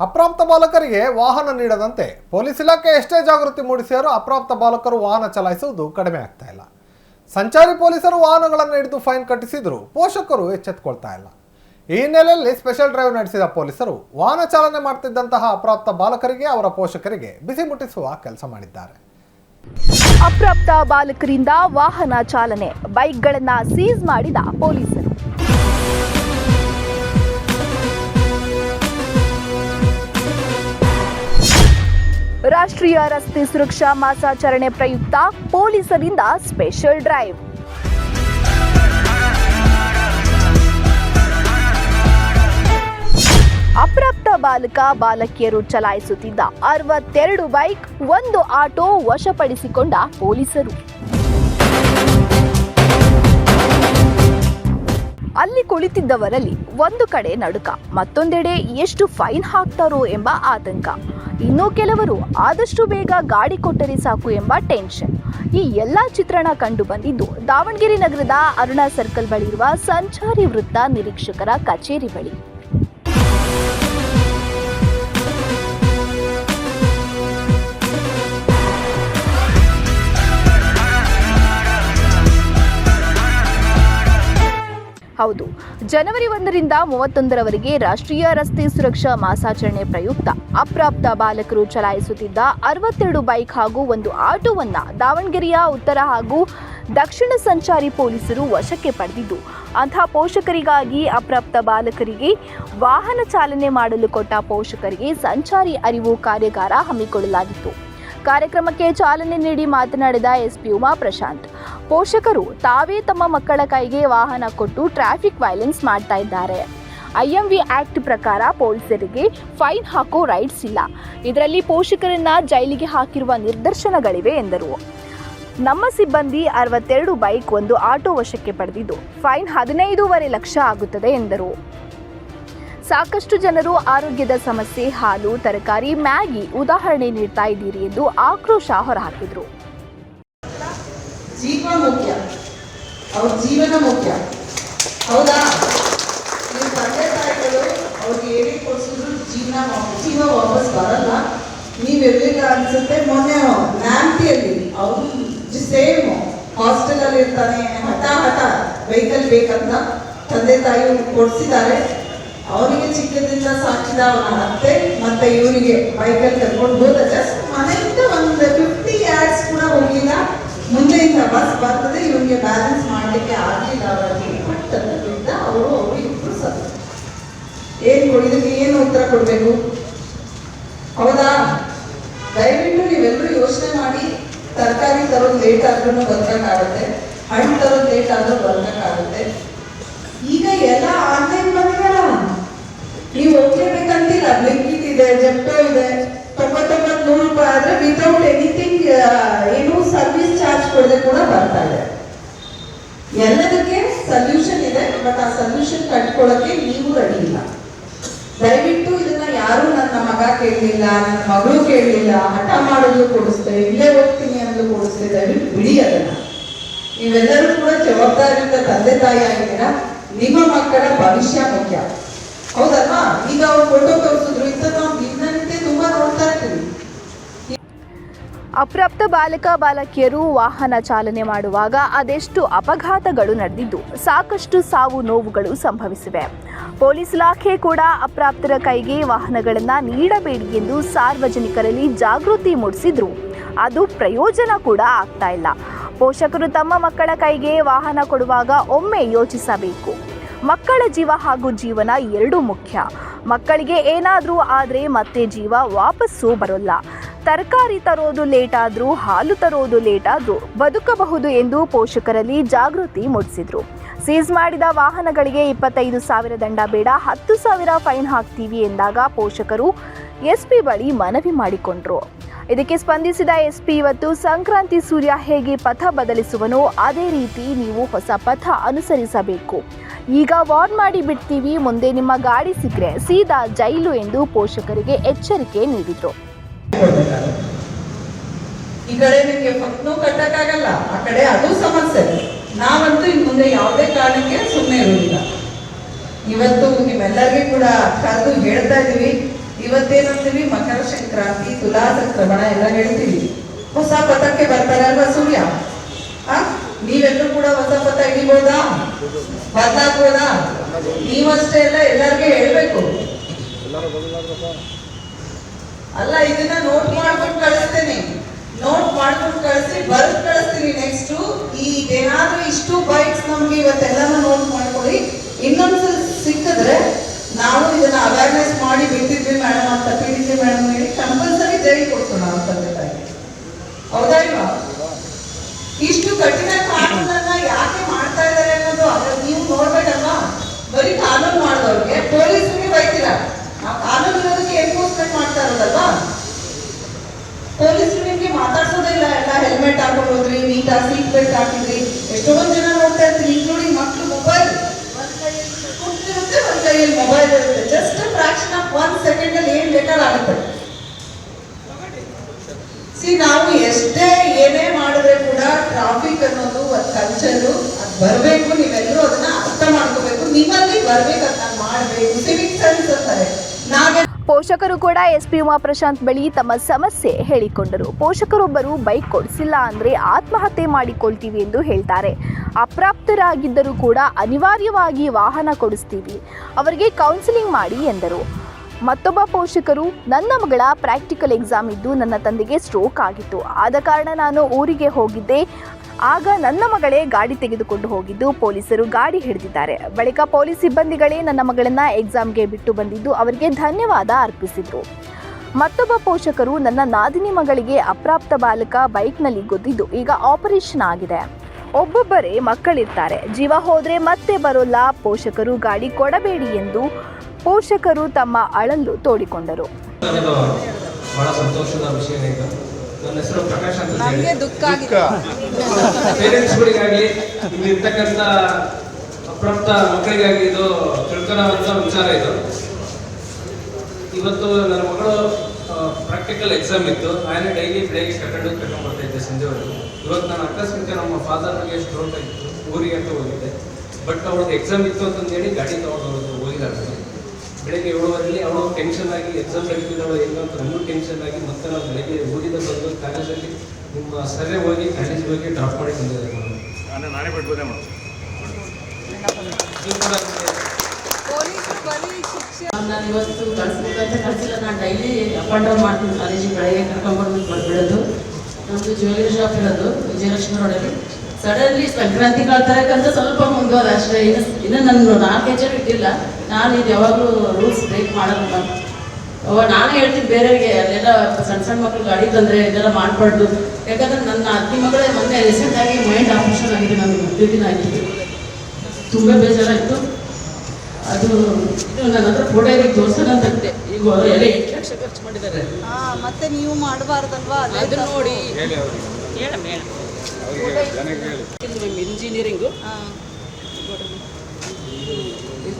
ಅಪ್ರಾಪ್ತ ಬಾಲಕರಿಗೆ ವಾಹನ ನೀಡದಂತೆ ಪೊಲೀಸ್ ಇಲಾಖೆ ಎಷ್ಟೇ ಜಾಗೃತಿ ಮೂಡಿಸಿದರೂ ಅಪ್ರಾಪ್ತ ಬಾಲಕರು ವಾಹನ ಚಲಾಯಿಸುವುದು ಕಡಿಮೆ ಆಗ್ತಾ ಇಲ್ಲ. ಸಂಚಾರಿ ಪೊಲೀಸರು ವಾಹನಗಳನ್ನು ಹಿಡಿದು ಫೈನ್ ಕಟ್ಟಿಸಿದರೂ ಪೋಷಕರು ಎಚ್ಚೆತ್ತುಕೊಳ್ತಾ ಇಲ್ಲ. ಈ ಹಿನ್ನೆಲೆಯಲ್ಲಿ ಸ್ಪೆಷಲ್ ಡ್ರೈವ್ ನಡೆಸಿದ ಪೊಲೀಸರು ವಾಹನ ಚಾಲನೆ ಮಾಡ್ತಿದ್ದಂತಹ ಅಪ್ರಾಪ್ತ ಬಾಲಕರಿಗೆ ಅವರ ಪೋಷಕರಿಗೆ ಬಿಸಿ ಮುಟ್ಟಿಸುವ ಕೆಲಸ ಮಾಡಿದ್ದಾರೆ. ಅಪ್ರಾಪ್ತ ಬಾಲಕರಿಂದ ವಾಹನ ಚಾಲನೆ, ಬೈಕ್ಗಳನ್ನು ಸೀಸ್ ಮಾಡಿದ ಪೊಲೀಸರು. ರಾಷ್ಟ್ರೀಯ ರಸ್ತೆ ಸುರಕ್ಷಾ ಮಾಸಾಚರಣೆ ಪ್ರಯುಕ್ತ ಪೊಲೀಸರಿಂದ ಸ್ಪೆಷಲ್ ಡ್ರೈವ್. ಅಪ್ರಾಪ್ತ ಬಾಲಕ ಬಾಲಕಿಯರು ಚಲಾಯಿಸುತ್ತಿದ್ದ ಅರವತ್ತೆರಡು ಬೈಕ್ ಒಂದು ಆಟೋ ವಶಪಡಿಸಿಕೊಂಡ ಪೊಲೀಸರು. ಅಲ್ಲಿ ಕುಳಿತಿದ್ದವರಲ್ಲಿ ಒಂದು ಕಡೆ ನಡುಕ, ಮತ್ತೊಂದೆಡೆ ಎಷ್ಟು ಫೈನ್ ಹಾಕ್ತಾರೋ ಎಂಬ ಆತಂಕ. ಇನ್ನೂ ಕೆಲವರು ಆದಷ್ಟು ಬೇಗ ಗಾಡಿ ಕೊಟ್ಟರೆ ಸಾಕು ಎಂಬ ಟೆನ್ಷನ್. ಈ ಎಲ್ಲ ಚಿತ್ರಣ ಕಂಡು ಬಂದಿದ್ದು ದಾವಣಗೆರೆ ನಗರದ ಅರುಣಾ ಸರ್ಕಲ್ ಬಳಿ ಇರುವ ಸಂಚಾರಿ ವೃತ್ತ ನಿರೀಕ್ಷಕರ ಕಚೇರಿ ಬಳಿ. ಹೌದು. ಜನವರಿ ಒಂದರಿಂದ ಮೂವತ್ತೊಂದರವರೆಗೆ ರಾಷ್ಟ್ರೀಯ ರಸ್ತೆ ಸುರಕ್ಷಾ ಮಾಸಾಚರಣೆ ಪ್ರಯುಕ್ತ. ಅಪ್ರಾಪ್ತ ಬಾಲಕರು ಚಲಾಯಿಸುತ್ತಿದ್ದ ಅರವತ್ತೆರಡು ಬೈಕ್ ಹಾಗೂ ಒಂದು ಆಟೋವನ್ನ ದಾವಣಗೆರೆಯ ಉತ್ತರ ಹಾಗೂ ದಕ್ಷಿಣ ಸಂಚಾರಿ ಪೊಲೀಸರು ವಶಕ್ಕೆ ಪಡೆದಿದ್ದು, ಅಂಥ ಪೋಷಕರಿಗಾಗಿ ಅಪ್ರಾಪ್ತ ಬಾಲಕರಿಗೆ ವಾಹನ ಚಾಲನೆ ಮಾಡಲು ಕೊಟ್ಟ ಪೋಷಕರಿಗೆ ಸಂಚಾರಿ ಅರಿವು ಕಾರ್ಯಾಗಾರ ಹಮ್ಮಿಕೊಳ್ಳಲಾಗಿತ್ತು. ಕಾರ್ಯಕ್ರಮಕ್ಕೆ ಚಾಲನೆ ನೀಡಿ ಮಾತನಾಡಿದ ಎಸ್ಪಿ ಉಮಾ ಪ್ರಶಾಂತ್. ಪೋಷಕರು ತಾವೇ ತಮ್ಮ ಮಕ್ಕಳ ಕೈಗೆ ವಾಹನ ಕೊಟ್ಟು ಟ್ರಾಫಿಕ್ ವೈಲೆನ್ಸ್ ಮಾಡ್ತಾ ಇದ್ದಾರೆ. ಐ ಎಂ ವಿ ಆ್ಯಕ್ಟ್ ಪ್ರಕಾರ ಪೊಲೀಸರಿಗೆ ಫೈನ್ ಹಾಕೋ ರೈಟ್ಸ್ ಇಲ್ಲ. ಇದರಲ್ಲಿ ಪೋಷಕರನ್ನ ಜೈಲಿಗೆ ಹಾಕಿರುವ ನಿದರ್ಶನಗಳಿವೆ ಎಂದರು. ನಮ್ಮ ಸಿಬ್ಬಂದಿ ಅರವತ್ತೆರಡು ಬೈಕ್ ಒಂದು ಆಟೋ ವಶಕ್ಕೆ ಪಡೆದಿದ್ದು, ಫೈನ್ ಹದಿನೈದೂವರೆ ಲಕ್ಷ ಆಗುತ್ತದೆ ಎಂದರು. ಸಾಕಷ್ಟು ಜನರು ಆರೋಗ್ಯದ ಸಮಸ್ಯೆ, ಹಾಲು, ತರಕಾರಿ, ಮ್ಯಾಗಿ ಉದಾಹರಣೆ ನೀಡ್ತಾ ಇದ್ದೀರಿ ಎಂದು ಆಕ್ರೋಶ ಹೊರಹಾಕಿದರು. ಜೀವ ಮುಖ್ಯ. ಅವ್ರ ಜೀವನ ಮುಖ್ಯ. ಹೌದಾ? ನಿಮ್ಮ ತಂದೆ ತಾಯಿಗಳು ಅವ್ರಿಗೆ ಏನೇ ಕೊಡಿಸಿದ್ರು ಜೀವನ ಜೀವ ವಾಪಸ್ ಬರಲ್ಲ. ನೀವೆಲ್ಲಿಗ ಅನ್ಸುತ್ತೆ? ಮೊನ್ನೆ ನ್ಯಾಂತಿಯಲ್ಲಿ ಅವರು ಸೇಮ್ ಹಾಸ್ಟೆಲ್ ಅಲ್ಲಿ ಇರ್ತಾನೆ. ಹಠ ಹಠ ವೆಹಿಕಲ್ ಬೇಕಂತ ತಂದೆ ತಾಯಿ ಕೊಡಿಸಿದ್ದಾರೆ. ಅವನಿಗೆ ಚಿಕ್ಕದಿಂದ ಸಾಕಿದ ಅವನ ಅತ್ತೆ ಮತ್ತೆ ಇವರಿಗೆ ಬೈಕಲ್ಲಿ ಕರ್ಕೊಂಡು ಹೋದ ಜಸ್ಟ್ ಮನೆಯಿಂದ ಒಂದು ಫಿಫ್ಟಿ ಯಾರ್ಡ್ಸ್ ಕೂಡ ಹೋಗಿಲ್ಲ ಮುಂದೆಯಿಂದ ಬಸ್ ಬರ್ತದೆ, ಇವನಿಗೆ ಬ್ಯಾಲೆನ್ಸ್ ಮಾಡಲಿಕ್ಕೆ ಆಗಲಿಲ್ಲ ಅವರಿಗೆ. ಪಟ್ಟದಿಂದ ಅವರು ಅವರು ಇಬ್ಬರು ಸತ್ತು ಏನು ಇದಕ್ಕೆ ಏನು ಉತ್ತರ ಕೊಡಬೇಕು? ಹೌದಾ? ದಯವಿಟ್ಟು ನೀವೆಲ್ಲರೂ ಯೋಚನೆ ಮಾಡಿ, ತರಕಾರಿ ತರೋದು ಲೇಟ್ ಆದ್ರೂ ಬರ್ಬೇಕಾಗುತ್ತೆ ಹಣ್ಣು ತರೋದು ಲೇಟ್ ಆದ್ರೂ ಬರ್ಬೇಕಾಗುತ್ತೆ ಈಗ ಎಲ್ಲ ಆನ್ಲೈನ್ ಬಂದಿರಲ್ಲ ನೀವು ಹೋಗ್ಲೇಬೇಕಂತಿಲ್ಲ ಬ್ಲಿಂಕಿಟ್ ಇದೆ ಜೆಪ್ಟೋ ಇದೆ. ಕೊಡದೆ ಕೂಡ ಬರ್ತಾ ಇದೆ. ಎಲ್ಲದಕ್ಕೆ ಸಲ್ಯೂಷನ್ ಇದೆ ಬಟ್ ಆ ಸಲ್ಯೂಷನ್ ಕಟ್ಕೊಳ್ಳೋಕೆ ನೀವು ರೆಡಿ ಇಲ್ಲ. ದಯವಿಟ್ಟು ಇದನ್ನ ಯಾರು ನನ್ನ ಮಗ ಕೇಳಲಿಲ್ಲ, ನನ್ನ ಮಗಳು ಕೇಳಲಿಲ್ಲ, ಹಠ ಮಾಡೋದು ಕೊಡಿಸ್ತೆ, ಇಲ್ಲೇ ಹೋಗ್ತೀನಿ ಅಂದ್ಲು ಕೊಡಿಸ್ತೆ, ದಯವಿಟ್ಟು ಬಿಡಿ ಅದನ್ನ. ನೀವೆಲ್ಲರೂ ಕೂಡ ಜವಾಬ್ದಾರಿಯುತ ತಂದೆ ತಾಯಿ ಆಗಿದ್ದೀರಾ? ನಿಮ್ಮ ಮಕ್ಕಳ ಭವಿಷ್ಯ ಮುಖ್ಯ. ಹೌದಲ್ವಾ? ಈಗ ಅವ್ರು ಫೋಟೋ ತೋರಿಸಿದ್ರು ಇಂಥ ನಾವು ದಿನನಿತ್ಯ ತುಂಬಾ ನೋಡ್ತಾ ಇರ್ತೀವಿ ಅಪ್ರಾಪ್ತ ಬಾಲಕ ಬಾಲಕಿಯರು ವಾಹನ ಚಾಲನೆ ಮಾಡುವಾಗ ಅದೆಷ್ಟು ಅಪಘಾತಗಳು ನಡೆದಿದ್ದು ಸಾಕಷ್ಟು ಸಾವು ನೋವುಗಳು ಸಂಭವಿಸಿವೆ. ಪೊಲೀಸ್ ಇಲಾಖೆ ಕೂಡ ಅಪ್ರಾಪ್ತರ ಕೈಗೆ ವಾಹನಗಳನ್ನು ನೀಡಬೇಡಿ ಎಂದು ಸಾರ್ವಜನಿಕರಲ್ಲಿ ಜಾಗೃತಿ ಮೂಡಿಸಿದ್ರು. ಅದು ಪ್ರಯೋಜನ ಕೂಡ ಆಗ್ತಾ ಇಲ್ಲ. ಪೋಷಕರು ತಮ್ಮ ಮಕ್ಕಳ ಕೈಗೆ ವಾಹನ ಕೊಡುವಾಗ ಒಮ್ಮೆ ಯೋಚಿಸಬೇಕು. ಮಕ್ಕಳ ಜೀವ ಹಾಗೂ ಜೀವನ ಎರಡೂ ಮುಖ್ಯ. ಮಕ್ಕಳಿಗೆ ಏನಾದರೂ ಆದರೆ ಮತ್ತೆ ಜೀವ ವಾಪಸ್ಸು ಬರೋಲ್ಲ. ತರಕಾರಿ ತರೋದು ಲೇಟ್ ಹಾಲು ತರೋದು ಲೇಟ್ ಬದುಕಬಹುದು ಎಂದು ಪೋಷಕರಲ್ಲಿ ಜಾಗೃತಿ ಮೂಡಿಸಿದರು. ಸೀಸ್ ಮಾಡಿದ ವಾಹನಗಳಿಗೆ ಇಪ್ಪತ್ತೈದು ಸಾವಿರ ದಂಡ ಬೇಡ, ಹತ್ತು ಸಾವಿರ ಫೈನ್ ಹಾಕ್ತೀವಿ ಎಂದಾಗ ಪೋಷಕರು ಎಸ್ಪಿ ಬಳಿ ಮನವಿ ಮಾಡಿಕೊಂಡ್ರು. ಇದಕ್ಕೆ ಸ್ಪಂದಿಸಿದ ಎಸ್ಪಿ ಇವತ್ತು, ಸಂಕ್ರಾಂತಿ ಸೂರ್ಯ ಹೇಗೆ ಪಥ ಬದಲಿಸುವನೋ ಅದೇ ರೀತಿ ನೀವು ಹೊಸ ಪಥ ಅನುಸರಿಸಬೇಕು. ಈಗ ವಾರ್ನ್ ಮಾಡಿ ಬಿಡ್ತೀವಿ, ಮುಂದೆ ನಿಮ್ಮ ಗಾಡಿ ಸಿಕ್ಕರೆ ಸೀದಾ ಜೈಲು ಎಂದು ಪೋಷಕರಿಗೆ ಎಚ್ಚರಿಕೆ ನೀಡಿದರು. ಈ ಕಡೆ ನಿಮಗೆ ಫಕ್ನು ಕಟ್ಟಕ್ಕಾಗಲ್ಲ ಆ ಕಡೆ ಅದು ಸಮಸ್ಯೆ. ನಾವಂತೂ ಇನ್ ಮುಂದೆ ಯಾವುದೇ ಕಾರಣಕ್ಕೆ ಸುಮ್ಮನೆ ಇರುವುದಿಲ್ಲ. ಇವತ್ತು ನಿಮ್ಮೆಲ್ಲರಿಗೂ ಕೂಡ ಕರೆದು ಹೇಳ್ತಾ ಇದೀವಿ ಇವತ್ತೇನಂತೀವಿ? ಮಕರ ಸಂಕ್ರಾಂತಿ ತುಲಾ ಸಂಕ್ರಮಣ ಎಲ್ಲ ಹೇಳ್ತೀವಿ. ಹೊಸ ಪಥಕ್ಕೆ ಬರ್ತಾರೆ ಅಲ್ವಾ ಸೂರ್ಯ? ನೀವೆಲ್ಲರೂ ಕೂಡ ಹೊಸ ಪಥ ಹಿಡಿಬೋದಾ? ಬದಲಾಗ್ಬೋದಾ? ನೀವಷ್ಟೇ ಎಲ್ಲ ಎಲ್ಲರಿಗೂ ಹೇಳ್ಬೇಕು. ಅಲ್ಲ, ಇದನ್ನ ನೋಟ್ ಮಾಡ್ಕೊಂಡು ಕಳಿಸ್ತೇನೆ. ನೋಟ್ ಮಾಡ್ಕೊಂಡು ಕಳಿಸಿ, ಬರ್ದು ಕಳಿಸ್ತೀನಿ ನೆಕ್ಸ್ಟ್ ಈಗ ಏನಾದ್ರೂ ಇಷ್ಟು ಬೈಕ್ಸ್ ನಮ್ಗೆ ಇವತ್ತೆಲ್ಲಾನು ನೋಟ್ ಮಾಡ್ಕೊಳ್ಳಿ ಇನ್ನೊಂದ್ಸಲ ಸಿಕ್ಕಿದ್ರೆ ನಾವು ಇದನ್ನ ಅವೇರ್ನೆಸ್ ಮಾಡಿ ಬಿಟ್ಟಿದ್ವಿ ಮೇಡಮ್ ಅಂತ ತಪ್ಪಿದ್ವಿ ಮೇಡಮ್ ಹೇಳಿ ಕಂಪಲ್ಸರಿ ಜೈಲ್ ಕೊಡ್ಸೋಣ ಅಂತ ಹೌದಾ ಇಲ್ವಾ? ಇಷ್ಟು ಕಠಿಣ ಕಾನೂನನ್ನ ಯಾಕೆ ಮಾಡ್ತಾ ಇದ್ದಾರೆ ಅನ್ನೋದು ನೀವು ನೋಡ್ಬೇಕಲ್ವಾ? ಬರೀ ಕಾನೂನು ಮಾಡಿದವ್ರಿಗೆ ಪೊಲೀಸ್ಗೆ ಬೈತೀರಾ ನಾವು ಕಾನೂನು ಇರೋದಕ್ಕೆ ಎನ್ಫೋರ್ಸ್ಮೆಂಟ್ ಮಾಡ್ತಾ ಇರೋದಲ್ವಾ ಪೊಲೀಸರು ನಿಮ್ಗೆ ಮಾತಾಡ್ಸೋದಿಲ್ಲ ಎಲ್ಲ ಹೆಲ್ಮೆಟ್ ಹಾಕೊಂಡು ಹೋದ್ರಿ ನೀಟಾಗಿ ಸೀಟ್ ಬೆಲ್ಟ್ ಹಾಕಿದ್ರಿ. ಎಷ್ಟೊಂದು ಜನ ನೋಡ್ತಾ ಇರ್ತೀವಿ ಇನ್ಕ್ಲೂಡಿಂಗ್ ಮಕ್ಕಳು ಮೊಬೈಲ್ ಒಂದ್ ಕೈಯಲ್ಲಿ ಕುಂತಿರುತ್ತೆ ಒಂದ್ ಕೈಯಲ್ಲಿ ಮೊಬೈಲ್ ಇರುತ್ತೆ. Just fraction of one second ಅಲ್ಲಿ ಏನ್ ಬೇಕಾದ್ರೆ ಆಗುತ್ತೆ. ಸಿ ನಾವು ಎಷ್ಟೇ ಏನೇ ಮಾಡಿದ್ರೆ ಕೂಡ ಟ್ರಾಫಿಕ್ ಅನ್ನೋದು ಒಂದು ಕಲ್ಚರು ಅದು ಬರಬೇಕು ನೀವೆಲ್ಲರೂ ಅದನ್ನ ಅರ್ಥ ಮಾಡ್ಕೋಬೇಕು. ನಿಮ್ಮಲ್ಲಿ ಬರ್ಬೇಕು ಅದನ್ನ ಮಾಡಬೇಕು. ಸಿವಿಕ್ ಸೆನ್ಸ್ ಅಂತಾರೆ. ನಾವೇ ಪೋಷಕರು ಕೂಡ ಎಸ್ಪಿ ಉಮಾಪ್ರಶಾಂತ್ ಬಳಿ ತಮ್ಮ ಸಮಸ್ಯೆ ಹೇಳಿಕೊಂಡರು. ಪೋಷಕರೊಬ್ಬರು ಬೈಕ್ ಕೊಡಿಸಿಲ್ಲ ಅಂದ್ರೆ ಆತ್ಮಹತ್ಯೆ ಮಾಡಿಕೊಳ್ತೀವಿ ಎಂದು ಹೇಳ್ತಾರೆ. ಅಪ್ರಾಪ್ತರಾಗಿದ್ದರೂ ಕೂಡ ಅನಿವಾರ್ಯವಾಗಿ ವಾಹನ ಕೊಡಿಸ್ತೀವಿ. ಅವರಿಗೆ ಕೌನ್ಸಿಲಿಂಗ್ ಮಾಡಿ ಎಂದರು. ಮತ್ತೊಬ್ಬ ಪೋಷಕರು, ನನ್ನ ಮಗಳ ಪ್ರಾಕ್ಟಿಕಲ್ ಎಕ್ಸಾಮ್ ಇದ್ದು ನನ್ನ ತಂದೆಗೆ ಸ್ಟ್ರೋಕ್ ಆಗಿತ್ತು. ಆದ ಕಾರಣ ನಾನು ಊರಿಗೆ ಹೋಗಿದ್ದೆ. ಆಗ ನನ್ನ ಮಗಳೇ ಗಾಡಿ ತೆಗೆದುಕೊಂಡು ಹೋಗಿದ್ದು ಪೊಲೀಸರು ಗಾಡಿ ಹಿಡಿದಿದ್ದಾರೆ. ಬಳಿಕ ಪೊಲೀಸ್ ಸಿಬ್ಬಂದಿಗಳೇ ನನ್ನ ಮಗಳನ್ನ ಎಕ್ಸಾಮ್ಗೆ ಬಿಟ್ಟು ಬಂದಿದ್ದು ಅವರಿಗೆ ಧನ್ಯವಾದ ಅರ್ಪಿಸಿದ್ರು. ಮತ್ತೊಬ್ಬ ಪೋಷಕರು ನನ್ನ ನಾದಿನಿ ಮಗಳಿಗೆ ಅಪ್ರಾಪ್ತ ಬಾಲಕ ಬೈಕ್ನಲ್ಲಿ ಗೊತ್ತಿದ್ದು ಈಗ ಆಪರೇಷನ್ ಆಗಿದೆ. ಒಬ್ಬೊಬ್ಬರೇ ಮಕ್ಕಳಿರ್ತಾರೆ. ಜೀವ ಹೋದ್ರೆ ಮತ್ತೆ ಬರೋಲ್ಲ, ಪೋಷಕರು ಗಾಡಿ ಕೊಡಬೇಡಿ ಎಂದು ಪೋಷಕರು ತಮ್ಮ ಅಳಲು ತೋಡಿಕೊಂಡರು. ಬಹಳ ಸಂತೋಷದ ವಿಷಯ ನನ್ನ ಹೆಸರು ಪ್ರಕಾಶ್ ಅಂತ ನಮಗೆ ದುಃಖ ಆಗಿದೆ. ಪೇರೆಂಟ್ಸ್ಗಳಿಗಾಗಲಿ ಇಲ್ಲಿರ್ತಕ್ಕಂಥ ಅಪ್ರಾಪ್ತ ಮಕ್ಕಳಿಗಾಗಿ ಇದು ತಿಳ್ಕೊಳ್ಳೋವಂಥ ವಿಚಾರ ಇದು. ಇವತ್ತು ನನ್ನ ಮಗಳು ಪ್ರಾಕ್ಟಿಕಲ್ ಎಕ್ಸಾಮ್ ಇತ್ತು. ನಾನು ಡೈಲಿ ಬೆಳಗ್ಗೆ ಕರ್ಕೊಂಡು ಕರ್ಕೊಂಡು ಬರ್ತಾ ಇದ್ದೆ ಸಂಜೆವರೆಗೂ ಇವತ್ತು ನಾನು ಅಕಸ್ಮಿಕ ನಮ್ಮ ಫಾದರ್ಗೆ ಸ್ಟ್ರೋಕ್ ಆಗಿತ್ತು. ಊರಿಗೆ ಅಂತ ಹೋಗಿದ್ದೆ. ಬಟ್ ಅವ್ರದ್ದು ಎಕ್ಸಾಮ್ ಇತ್ತು ಅಂತಂದೇಳಿ ಗಾಡಿ ತಗೊಂಡು ಹೋಗಿದ್ದಾರೆ ಬೆಳಗ್ಗೆ ಏಳುವರೆಯಲ್ಲಿ ಅವಳು ಟೆನ್ಷನ್ ಆಗಿ ಎಕ್ಸಾಮ್ ಬರೀತಿದ್ದವಳು ಹೆಂಗ ಅಂತ ನಮಗೂ ಟೆನ್ಷನ್ ಆಗಿ ಮತ್ತೆ ನಾವು ಬೆಳಗ್ಗೆ ಓದಿದ ಬಂದು ಕಾಲೇಜಲ್ಲಿ ನಿಮ್ಮ ಸರ್ವೆ ಹೋಗಿ ಕಾಲೇಜ್ ಬಗ್ಗೆ ಡ್ರಾಪ್ ಮಾಡಿ ಬಂದಿದ್ದಾರೆ ನಾನು ನಾನು ನಾನೇ ಬಿಡ್ಬೋದೇ ನಾನು ಇವತ್ತು ಕಳಿಸ್ಬೇಕಂತ ಕಳಿಸಿಲ್ಲ. ನಾನು ಡೈಲಿ ಅಪ್ ಆ್ಯಂಡ್ ಡೌನ್ ಮಾಡ್ತೀನಿ ಕಾಲೇಜಿಗೆ ಬೆಳಗ್ಗೆ ಕರ್ಕೊಂಡ್ಬಂದು ಬರ್ಬಿಡೋದು ನಮ್ಮದು ಜ್ಯುವೆಲರಿ ಶಾಪ್ ಇರೋದು ವಿಜಯಲಕ್ಷ್ಮಿ ರೋಡಲ್ಲಿ ಸಡನ್ಲಿ ಸಂಕ್ರಾಂತಿ ಕಳ್ತರಕ್ಕಂತ ಸ್ವಲ್ಪ ಮುಂದುವರೆ ಅಷ್ಟೇ. ಇನ್ನು ಇನ್ನು ನನ್ನ ನಾಲ್ಕು ಹೆಜ್ಜೆ ಇಟ್ಟಿಲ್ಲ. ನಾನು ಇದು ಯಾವಾಗಲೂ ರೂಲ್ಸ್ ಬ್ರೇಕ್ ಮಾಡೋದು ನಾನು ಅವಾಗ ನಾನೇ ಹೇಳ್ತೀನಿ ಬೇರೆಯವರಿಗೆ ಅಲ್ಲೆಲ್ಲ ಸಣ್ಣ ಸಣ್ಣ ಮಕ್ಕಳು ಗಾಡಿ ತಂದರೆ ಇದೆಲ್ಲ ಮಾಡಬಾರ್ದು. ಯಾಕಂದ್ರೆ ನನ್ನ ಅತ್ತಿ ಮಗಳೇ ಮೊನ್ನೆ ರೀಸೆಂಟಾಗಿ ಮೈಂಡ್ ಆಪರೇಷನ್ ಆಗಿದೆ ನನಗೆ ಮದುವೆ ದಿನ ಆಗಿತ್ತು ತುಂಬ ಬೇಜಾರಾಯಿತು. ಅದು ಇದು ನನ್ನ ಹತ್ರ ಫೋಟೋ ಇದೆ ತೋರ್ಸೋಣ ಅಂತ ಈಗ ಎಲ್ಲ ಎಂಟು ಲಕ್ಷ ಖರ್ಚು ಮಾಡಿದ್ದಾರೆ? ಹಾ ಮತ್ತೆ ನೀವು ಮಾಡಬಾರ್ದಲ್ವಾ? ಅದು. ನೋಡಿ. ಹೇಳಿ ಹೇಳ ಇಂಜಿನಿಯರಿಂಗು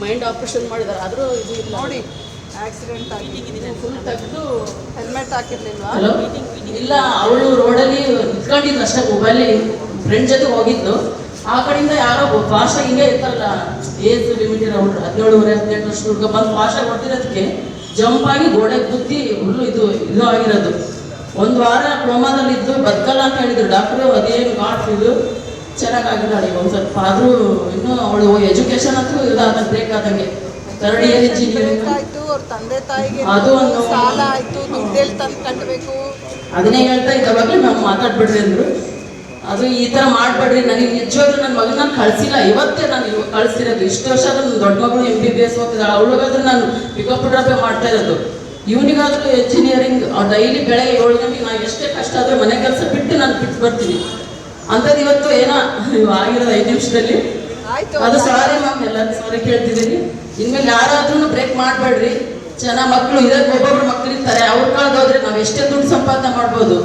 ಮೈಂಡ್ ಆಪರೇಷನ್ ಮಾಡಿದಾರೆ. ಆದರೂ ಇದು ಇಲ್ಲ. ನೋಡಿ ಆಕ್ಸಿಡೆಂಟ್ ಫುಲ್ ತೆಗೆದು ಹೆಲ್ಮೆಟ್ ಹಾಕಿರ್ಲಿಲ್ವಾ? ಇಲ್ಲ ಅವಳು ರೋಡಲ್ಲಿ ನಿಂತ್ಕೊಂಡಿದ್ಲು ಅಷ್ಟೇ ಮೊಬೈಲ್ ಫ್ರೆಂಡ್ ಜೊತೆ ಹೋಗಿದ್ಲು. ಆ ಕಡೆಯಿಂದ ಯಾರೋ ಫಾಸ್ಟ್ ಹಿಂಗೆ ಇರ್ತಾರಲ್ಲ ಏಜ್ ಲಿಮಿಟ್ ಇರೋ ಹುಡುಗ ಹದಿನೇಳುವರೆ ಹದಿನೆಂಟು ವರ್ಷ ಹುಡುಗ ಬಂದು ಭಾಷೆ ಹೊಡೆದಿರೋದಕ್ಕೆ ಜಂಪ್ ಆಗಿ ಗೋಡೆ ಬುದ್ಧಿ ಹುಲ್ಲು ಇದು ಇದು ಆಗಿರೋದು. ಒಂದು ವಾರ ಕೋಮಾದಲ್ಲಿ ಇದ್ದು ಬದುಕಲ್ಲ ಅಂತ ಹೇಳಿದ್ರು. ಡಾಕ್ಟ್ರು ಅದೇನು ಗಾಟ್ ಇದು ಚೆನ್ನಾಗಾಗಿದ್ದಾಳೆ ಒಂದು ಸ್ವಲ್ಪ ಆದರೂ ಇನ್ನೂ ಅವಳು ಎಜುಕೇಶನ್ ಅಂತೂ ಇದಾದ ಬ್ರೇಕ್ ಆದಂಗೆ. ಥರ್ಡ್ ಇಯರ್ ಇಂಜಿನಿಯರಿಂಗ್ ಆಯ್ತು ಅವ್ರ ತಂದೆ ತಾಯಿಗೆ ಅದು ಒಂದು ಸಾಲ ಆಯ್ತು ದುಡ್ಡೆಲ್ಲಿ ತಂದು ಕಟ್ಟಬೇಕು ಅದನ್ನೇ ಹೇಳ್ತಾ ಇದ್ದಾವಾಗಲೇ ನಾವು ಮಾತಾಡ್ಬಿಡ್ರಿ ಅಂದ್ರು. ಅದು ಈ ಥರ ಮಾಡಬೇಡ್ರಿ ನನಗೆ ನಿಜವಾಗ್ಲೂ ನನ್ನ ಮಗನ ಕಳಿಸಿಲ್ಲ. ಇವತ್ತೇ ನಾನು ಇವಾಗ ಕಳಿಸಿರೋದು. ಇಷ್ಟು ವರ್ಷ ಆದ್ರೂ ನನ್ನ ದೊಡ್ಡ ಮಗಳು ಎಂ ಬಿ ಬಿ ಎಸ್ ಹೋಗ್ತಿದ್ದಾಳೆ ಅವಳಿಗಾದ್ರೂ ನಾನು ಪಿಕಪ್ ಡ್ರಾಪೇ ಮಾಡ್ತಾ ಇರೋದು. ಇವನಿಗಾದ್ರೂ ಇಂಜಿನಿಯರಿಂಗ್ ಡೈಲಿ ಬೆಳೆ ಏಳು ಗಂಟೆಗೆ ನಾನು ಎಷ್ಟೇ ಕಷ್ಟ ಆದರೂ ಮನೆ ಕೆಲಸ ಬಿಟ್ಟು ನಾನು ಬಿಟ್ಟು ಬರ್ತೀನಿ. ಅಂಥದ್ದು ಇವತ್ತು ಏನೋ ಆಗಿರೋ ಆಗಿರೋದು ಐದು ನಿಮಿಷದಲ್ಲಿ. ಆಯ್ತು ಅದು ಸಾರಿ ಮ್ಯಾಮ್ ಎಲ್ಲ ಸಾರಿ ಕೇಳ್ತಿದ್ದೀನಿ ಇನ್ಮೇಲೆ ಯಾರಾದ್ರೂ ಬ್ರೇಕ್ ಮಾಡಬೇಡ್ರಿ. ಜನ ಮಕ್ಕಳು ಇದಕ್ಕೆ ಒಬ್ಬೊಬ್ರು ಮಕ್ಳು ಇರ್ತಾರೆ ಅವ್ರ ಕಾಲದ ಹೋದ್ರೆ ನಾವು ಎಷ್ಟೇ ದುಡ್ಡು ಸಂಪಾದನೆ ಮಾಡ್ಬೋದು.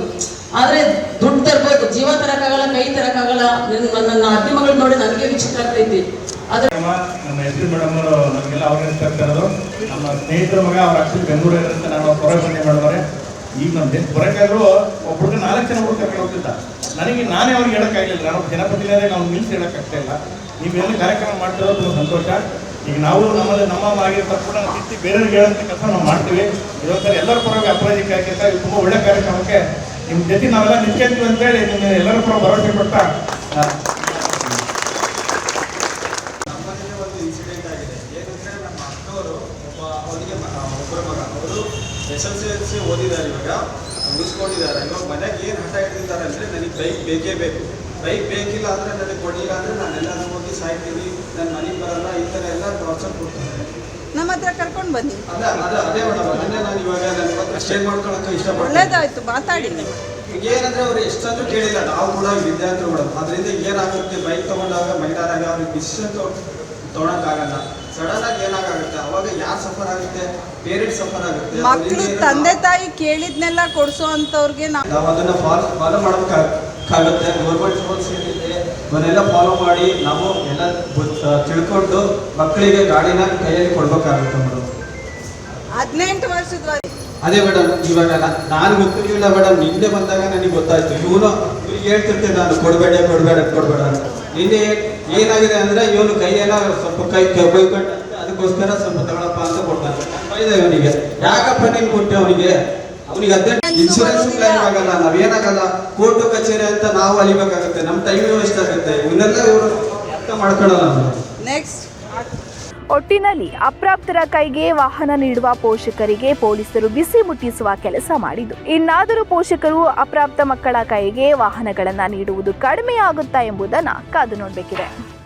ಆದ್ರೆ ದುಡ್ಡು ತರ್ಬೋದು ಜೀವ ತರಕಾಗಲ್ಲ ಕೈ ತರಕಾಗಲ್ಲ ನನ್ನ ನನ್ನ ಅಡ್ಡಿ ಮಗಳು ನೋಡಿ ನನಗೆ ವಿಚಿತ್ರ ಆಗ್ತೈತಿ. ಆದ್ರೆ ನಮ್ಮ ಎಸ್ ಪಿ ಮೇಡಮ್ ಅವರು ನಮಗೆಲ್ಲ ಇರೋದು ನಮ್ಮ ಸ್ನೇಹಿತರ ಮಗ ಅವ್ರ ಅಕ್ಷಿ ಬೆಂಗಳೂರು ಇರುತ್ತೆ ನಾನು ಹೊರಗೆ ಬಂದೆ ಮಾಡಿದವ್ರೆ ಈಗ ನಮ್ಮ ದೇಶ ಬರೋಕ್ಕಾದ್ರೂ ಒಬ್ಬರು ನಾಲ್ಕು ಜನ ಹುಡುಗ ಕರ್ಕೊಂಡು ಹೋಗ್ತಿದ್ದ. ನನಗೆ ನಾನೇ ಅವ್ರಿಗೆ ಹೇಳೋಕ್ಕಾಗಲಿಲ್ಲ ನಾನು ಜನಪ್ರತಿನಿಧಿ ನಾವು ನಿಲ್ಲಿಸಿ ಹೇಳೋಕ್ಕಾಗ್ತಾ ಇಲ್ಲ. ನೀವೇನು ಕಾರ್ಯಕ್ರಮ ಮಾಡ್ತಿರೋದು ತುಂಬ ಸಂತೋಷ. ಈಗ ನಾವು ನಮ್ಮಲ್ಲಿ ನಮ್ಮ ಆಗಿರ್ತಾರೆ ಕೂಡ ತಿತ್ತಿ ಬೇರೆಯವ್ರಿಗೆ ಹೇಳೋಂಥ ಕೆಲಸ ನಾವು ಮಾಡ್ತೀವಿ. ಇದೊಂಥರ ಎಲ್ಲರ ಪರವಾಗಿ ಅಪರಾಧಿಕ ಆಗಿರ್ತ ಇದು ತುಂಬ ಒಳ್ಳೆ ಕಾರ್ಯಕ್ರಮಕ್ಕೆ ನಿಮ್ಮ ಜೊತೆ ನಾವೆಲ್ಲ ನಿಂತ್ಕೊಂತೀವಿ ಅಂತೇಳಿ ನಿಮ್ಮ ಎಲ್ಲರ ಪರ ಭರವಸೆ ಕೊಟ್ಟ ಒಂದು ಒಬ್ಬ ಅವರಿಗೆ ಅವರು S L C L C ಓದಿದ್ದಾರೆ ಇವಾಗ. ಮುಗಿಸ್ಕೊಂಡಿದ್ದಾರೆ. ಇವಾಗ ಮನೆಗೆ ಏನು ಹಠ ಹಿಡಿದಿದ್ದಾರೆ ಅಂದರೆ ನನಗೆ ಬೈಕ್ ಬೇಕೇ ಬೇಕು. ಬೈಕ್ ಬೇಕಿಲ್ಲ ಅಂದರೆ ನನಗೆ ಕೊಡಿಲ್ಲ ಅಂದರೆ ನಾನು ಎಲ್ಲರೂ ಹೋಗಿ ಸಾಯ್ತೀನಿ. ನನ್ನ ಮನೆಗೆ ಬರಲ್ಲ ಈ ಥರ ಎಲ್ಲ ಟಾರ್ಚರ್ ಕೊಡ್ತಾರೆ ನಮ್ಮ ಹತ್ರ ಕರ್ಕೊಂಡು ಬನ್ನಿ. ಅದೇ ಅದೇ ಅದೇ ಮೇಡಮ್. ಅದನ್ನೇ ನಾನು ಇವಾಗ ನನ್ನ ಮಾಡ್ಕೊಳಕ್ಕೆ ಇಷ್ಟಪಡ್ತೀನಿ. ಒಳ್ಳೇದಾಯ್ತು ಮಾತಾಡಿ. ಏನಂದ್ರೆ ಅವ್ರು ಎಷ್ಟಂದ್ರೂ ಕೇಳಿಲ್ಲ. ನಾವು ಕೂಡ ವಿದ್ಯಾರ್ಥಿಗಳು ಮೇಡಮ್. ಅದರಿಂದ ಏನಾಗುತ್ತೆ? ಬೈಕ್ ತಗೊಂಡಾಗ ಮೈದಾನಾಗ ಅವ್ರಿಗೆ ಡಿಸಿಷನ್ ತೊಗೊಳಕ್ಕಾಗಲ್ಲ. ಸಡನ್ ಆಗಿ ಏನಾಗುತ್ತೆ? ಅವಾಗ ಯಾರು ಸಫರ್ ಆಗುತ್ತೆ? ಪೇರೆಂಟ್ಸ್ ಸಫರ್ ಆಗುತ್ತೆ? ಮಕ್ಕಳು ತಂದೆ ತಾಯಿ ಕೇಳಿದ್ನೆಲ್ಲ ಕೊಡಿಸೋ ಅಂಥವ್ರಿಗೆ ನಾವು ಅದನ್ನ ಫಾಲೋ ಫಾಲೋ ಮಾಡೋಕ್ಕಾಗುತ್ತೆ ಗೌರ್ಮೆಂಟ್ ರೂಲ್ಸ್ ಏನಿದೆ ಅವನ್ನೆಲ್ಲ ಫಾಲೋ ಮಾಡಿ ನಾವು ಎಲ್ಲ ತಿಳ್ಕೊಂಡು ಮಕ್ಕಳಿಗೆ ಗಾಡಿನ ಕೈಯಲ್ಲಿ ಕೊಡ್ಬೇಕಾಗುತ್ತೆ ಮೇಡಮ್. ಹದಿನೆಂಟು ವರ್ಷದ ಅದೇ ಮೇಡಮ್ ಇವಾಗ ನಾನು ಗೊತ್ತಿರಲಿಲ್ಲ ಮೇಡಮ್ ನಿನ್ನೆ ಬಂದಾಗ ನನಗೆ ಗೊತ್ತಾಯ್ತು. ಇವನು ಇವ್ರಿಗೆ ಹೇಳ್ತಿರ್ತೆ ನಾನು ಕೊಡಬೇಡ ಕೊಡಬೇಡ ಕೊಡಬೇಡ ಅಂತ. ನಿನ್ನೆ ಏನಾಗಿದೆ ಅಂದ್ರೆ ಇವನು ಕೈಯೆಲ್ಲ ಸ್ವಲ್ಪ ಕೈ ಕೈ ಬೈಕೊಂಡು ಅದಕ್ಕೋಸ್ಕರ ಸ್ವಲ್ಪ ತಗೊಳಪ್ಪ ಅಂತ ಕೊಡ್ತಾರೆ ಬೈದೆ ಇವನಿಗೆ. ಯಾಕಪ್ಪ ನೀನು ಕೊಟ್ಟೆ ಅವನಿಗೆ? ಅವನಿಗೆ ಅದೇ ಇನ್ಶೂರೆನ್ಸ್ ಕ್ಲೈಮ್ ಆಗಲ್ಲ ನಾವೇನಾಗಲ್ಲ? ಕೋರ್ಟು ಕಚೇರಿ ಅಂತ ನಾವು ಅಲಿಬೇಕಾಗುತ್ತೆ. ನಮ್ಮ ಟೈಮ್ ವೇಸ್ಟ್ ಆಗುತ್ತೆ ಇವನ್ನೆಲ್ಲ ಇವರು ಅರ್ಥ ಮಾಡ್ಕೊಳ್ಳಲ್ಲ ನೆಕ್ಸ್ಟ್ ಒಟ್ಟಿನಲ್ಲಿ ಅಪ್ರಾಪ್ತರ ಕೈಗೆ ವಾಹನ ನೀಡುವ ಪೋಷಕರಿಗೆ ಪೊಲೀಸರು ಬಿಸಿ ಮುಟ್ಟಿಸುವ ಕೆಲಸ ಮಾಡಿದ್ದು. ಇನ್ನಾದರೂ ಪೋಷಕರು ಅಪ್ರಾಪ್ತ ಮಕ್ಕಳ ಕೈಗೆ ವಾಹನಗಳನ್ನು ನೀಡುವುದು ಕಡಿಮೆಯಾಗುತ್ತಾ ಎಂಬುದನ್ನು ಕಾದು ನೋಡಬೇಕಿದೆ.